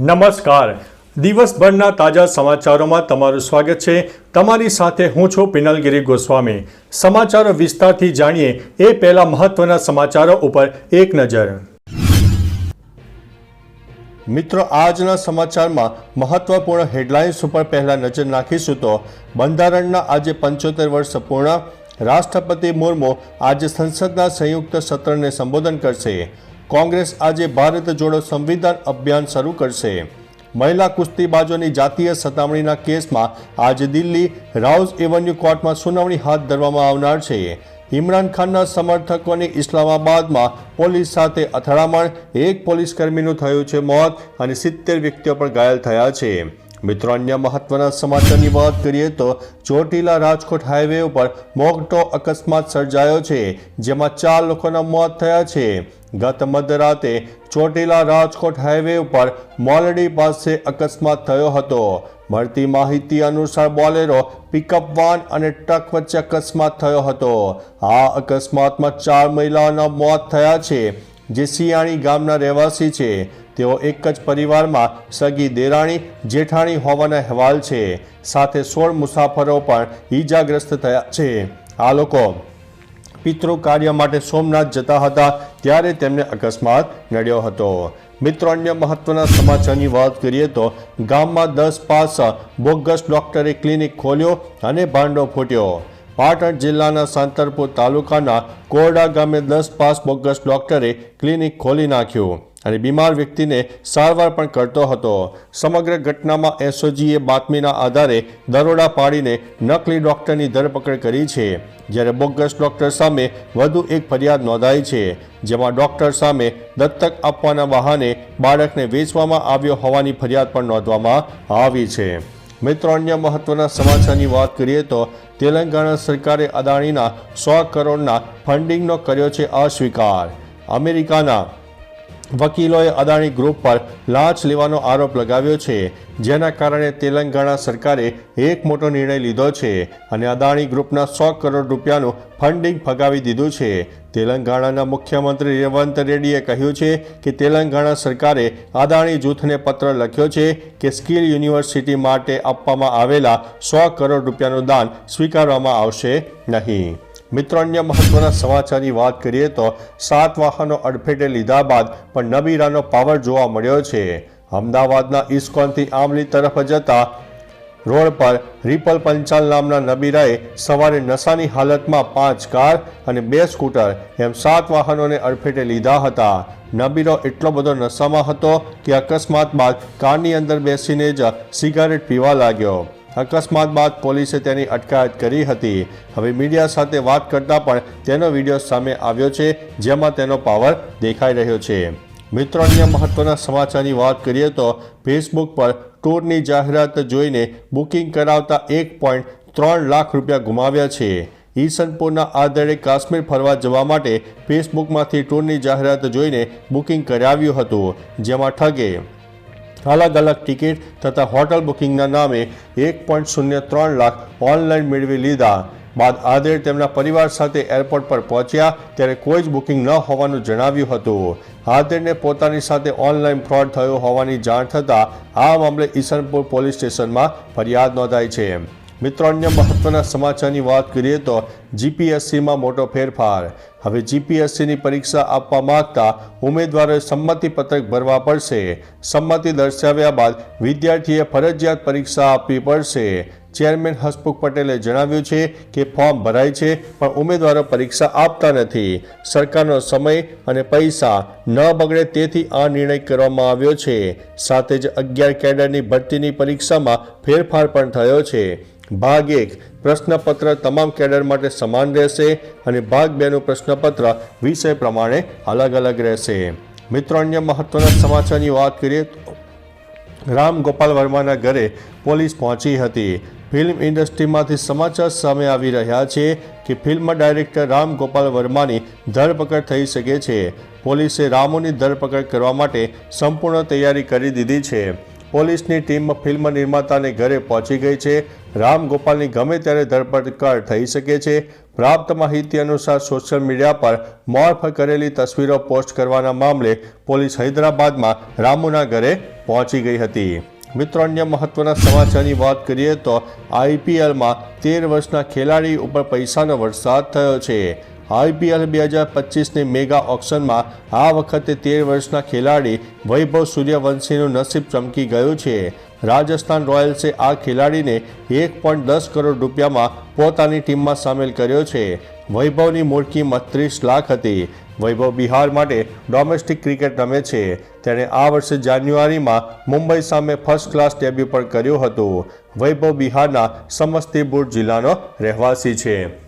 નમસ્કાર. દિવસભરના તાજા સમાચારોમાં તમારું સ્વાગત છે. તમારી સાથે હું છું પિનલગીરી ગોસ્વામી. સમાચારો વિસ્તારથી જાણીએ એ પહેલા મહત્વના સમાચારો ઉપર એક નજર. મિત્રો, આજના સમાચારમાં મહત્વપૂર્ણ હેડલાઇન્સ ઉપર પહેલા નજર નાખીશું તો બંધારણના આજે પંચોતેર વર્ષ પૂર્ણ. રાષ્ટ્રપતિ મુર્મુ આજે સંસદના સંયુક્ત સત્રને સંબોધન કરશે. કોંગ્રેસ આજે ભારત જોડો સંવિધાન અભિયાન શરૂ કરશે. મહિલા કુસ્તીબાજોની જાતીય સતામણીના કેસમાં આજે દિલ્હી રાઉઝ એવન્યુ કોર્ટમાં સુનાવણી હાથ ધરવામાં આવનાર છે. ઇમરાન ખાનના સમર્થકોની ઇસ્લામાબાદમાં પોલીસ સાથે અથડામણ, એક પોલીસકર્મીનું થયું છે મોત અને સિત્તેર વ્યક્તિઓ પણ ઘાયલ થયા છે. મિત્રો, અન્ય મહત્વના સમાચારની વાત કરીએ તો ચોટીલા રાજકોટ હાઈવે ઉપર મોગટો અકસ્માત સર્જાયો છે, જેમાં ચાર લોકોના મોત થયા છે. ગત મધરાતે ચોટીલા રાજકોટ હાઈવે ઉપર મોલડી પાસે અકસ્માત થયો હતો. મળતી માહિતી અનુસાર બોલેરો પિકઅપ વાન અને ટ્રક વચ્ચે અકસ્માત થયો હતો. આ અકસ્માતમાં ચાર મહિલાઓના મોત થયા છે, જે સિયાણી ગામના રહેવાસી છે. તેઓ એક જ પરિવારમાં સગી દેરાણી, જેઠાણી હોવાના અહેવાલ છે. સાથે સોળ મુસાફરો પણ ઈજાગ્રસ્ત થયા છે. આ લોકો પિતૃ કાર્ય માટે સોમનાથ જતા હતા ત્યારે તેમને અકસ્માત નડ્યો હતો. મિત્રો, અન્ય મહત્વના સમાચારની વાત કરીએ તો ગામમાં દસ પાસ બોગસ ડોક્ટરે ક્લિનિક ખોલ્યો અને ભાંડો ફૂટ્યો. પાટણ જિલ્લાના સાંતરપુર તાલુકાના કોરડા ગામે દસ પાસ બોગસ ડોક્ટરે ક્લિનિક ખોલી નાખ્યું. અને બીમાર વ્યક્તિને સારવાર પણ કરતો હતો. સમગ્ર ઘટનામાં એસઓજીએ બાતમીના આધારે દરોડા પાડીને નકલી ડોક્ટરની ધરપકડ કરી છે. જ્યારે બોગસ ડોક્ટર સામે વધુ એક ફરિયાદ નોંધાઈ છે, જેમાં ડોક્ટર સામે દત્તક આપવાના બહાને બાળકને વેચવામાં આવ્યો હોવાની ફરિયાદ પણ નોંધવામાં આવી છે. મિત્રો, અન્ય મહત્વના સમાચારની વાત કરીએ તો તેલંગાણા સરકારે અદાણીના સો કરોડના ફંડિંગનો કર્યો છે અસ્વીકાર. અમેરિકાના વકીલોએ અદાણી ગ્રુપ પર લાંચ લેવાનો આરોપ લગાવ્યો છે. જેના કારણે તેલંગાણા સરકારે એક મોટો નિર્ણય લીધો છે અને અદાણી ગ્રુપના સો કરોડ રૂપિયાનું ફંડિંગ ફગાવી દીધું છે. તેલંગાણાના મુખ્યમંત્રી રેવંત રેડ્ડીએ કહ્યું છે કે તેલંગાણા સરકારે અદાણી જૂથને પત્ર લખ્યો છે કે સ્કિલ યુનિવર્સિટી માટે આપવામાં આવેલા સો કરોડ રૂપિયાનું દાન સ્વીકારવામાં આવશે નહીં. મિત્રો, અન્ય મહત્વના સમાચારની વાત કરીએ તો સાત વાહનો અડફેટે લીધા બાદ પણ નબીરાનો પાવર જોવા મળ્યો છે. અમદાવાદના ઇસ્કોનથી આમલી તરફ જતા રોડ પર રિપલ પંચાલ નામના નબીરાએ સવારે નશાની હાલતમાં પાંચ કાર અને બે સ્કૂટર એમ સાત વાહનોને અડફેટે લીધા હતા. નબીરો એટલો બધો નશામાં હતો કે અકસ્માત બાદ કારની અંદર બેસીને જ સિગારેટ પીવા લાગ્યો. અકસ્માત બાદ પોલીસે તેની અટકાયત કરી હતી. હવે મીડિયા સાથે વાત કરતા પણ તેનો વીડિયો સામે આવ્યો છે, જેમાં તેનો પાવર દેખાઈ રહ્યો છે. મિત્રો, અન્ય મહત્વના સમાચારની વાત કરીએ તો ફેસબુક પર ટૂરની જાહેરાત જોઈને બુકિંગ કરાવતા એક પોઈન્ટ ત્રણ લાખ રૂપિયા ગુમાવ્યા છે. ઈસનપુરના આધારે કાશ્મીર ફરવા જવા માટે ફેસબુકમાંથી ટૂરની જાહેરાત જોઈને બુકિંગ કરાવ્યું હતું, જેમાં ઠગે અલગ અલગ ટિકિટ તથા હોટલ બુકિંગના નામે એક પોઈન્ટ શૂન્ય ત્રણ લાખ ઓનલાઈન મેળવી લીધા. બાદ આધેર તેમના પરિવાર સાથે એરપોર્ટ પર પહોંચ્યા ત્યારે કોઈ જ બુકિંગ ન હોવાનું જણાવ્યું હતું. આધેરને પોતાની સાથે ઓનલાઈન ફ્રોડ થયો હોવાની જાણ થતાં આ મામલે ઈસનપુર પોલીસ સ્ટેશનમાં ફરિયાદ નોંધાઈ છે. મિત્રો, અન્ય મહત્વના સમાચારની વાત કરીએ તો જીપીએસસીમાં મોટો ફેરફાર. હવે જીપીએસસીની પરીક્ષા આપવા માંગતા ઉમેદવારોએ સંમતિપત્રક ભરવા પડશે. સંમતિ દર્શાવ્યા બાદ વિદ્યાર્થીએ ફરજિયાત પરીક્ષા આપવી પડશે. ચેરમેન હસમુખ પટેલે જણાવ્યું છે કે ફોર્મ ભરાય છે, પણ ઉમેદવારો પરીક્ષા આપતા નથી. સરકારનો સમય અને પૈસા ન બગડે તેથી આ નિર્ણય કરવામાં આવ્યો છે. સાથે જ અગિયાર કેડરની ભરતીની પરીક્ષામાં ફેરફાર પણ થયો છે. ભાગ એક, પ્રશ્નપત્ર તમામ કેડર માટે સમાન રહેશે અને ભાગ બેનું પ્રશ્નપત્ર વિષય પ્રમાણે અલગ અલગ રહેશે. મિત્રો, અન્ય મહત્વના સમાચારની વાત કરીએ તો રામ ગોપાલ વર્માના ઘરે પોલીસ પહોંચી હતી. ફિલ્મ ઇન્ડસ્ટ્રીમાંથી સમાચાર સામે આવી રહ્યા છે કે ફિલ્મ ડાયરેક્ટર રામ ગોપાલ વર્માની ધરપકડ થઈ શકે છે. પોલીસે રામોની ધરપકડ કરવા માટે સંપૂર્ણ તૈયારી કરી દીધી છે. પોલીસની ટીમ ફિલ્મ નિર્માતાને ઘરે પહોંચી ગઈ છે. રામ ગોપાલની ગમે ત્યારે ધરપકડ થઈ શકે છે. પ્રાપ્ત માહિતી અનુસાર સોશિયલ મીડિયા પર મોર્ફ કરેલી તસવીરો પોસ્ટ કરવાના મામલે પોલીસ હૈદરાબાદમાં રામુના ઘરે પહોંચી ગઈ હતી. મિત્રો, અન્ય મહત્વના સમાચારની વાત કરીએ તો આઈપીએલમાં તેર વર્ષના ખેલાડી ઉપર પૈસાનો વરસાદ થયો છે. આઈપીએલ બે હજાર પચીસની મેગા ઓક્શનમાં આ વખતે તેર વર્ષના ખેલાડી વૈભવ સૂર્યવંશીનું નસીબ ચમકી ગયું છે. રાજસ્થાન રોયલ્સે આ ખેલાડીને એક પોઈન્ટ દસ કરોડ રૂપિયામાં પોતાની ટીમમાં સામેલ કર્યો છે. વૈભવની મૂળ કિંમત ત્રીસ લાખ હતી. વૈભવ બિહાર માટે ડોમેસ્ટિક ક્રિકેટ રમે છે. તેણે આ વર્ષે જાન્યુઆરીમાં મુંબઈ સામે ફર્સ્ટ ક્લાસ ડેબ્યુ પણ કર્યું હતું. વૈભવ બિહારના સમસ્તીપુર જિલ્લાનો રહેવાસી છે.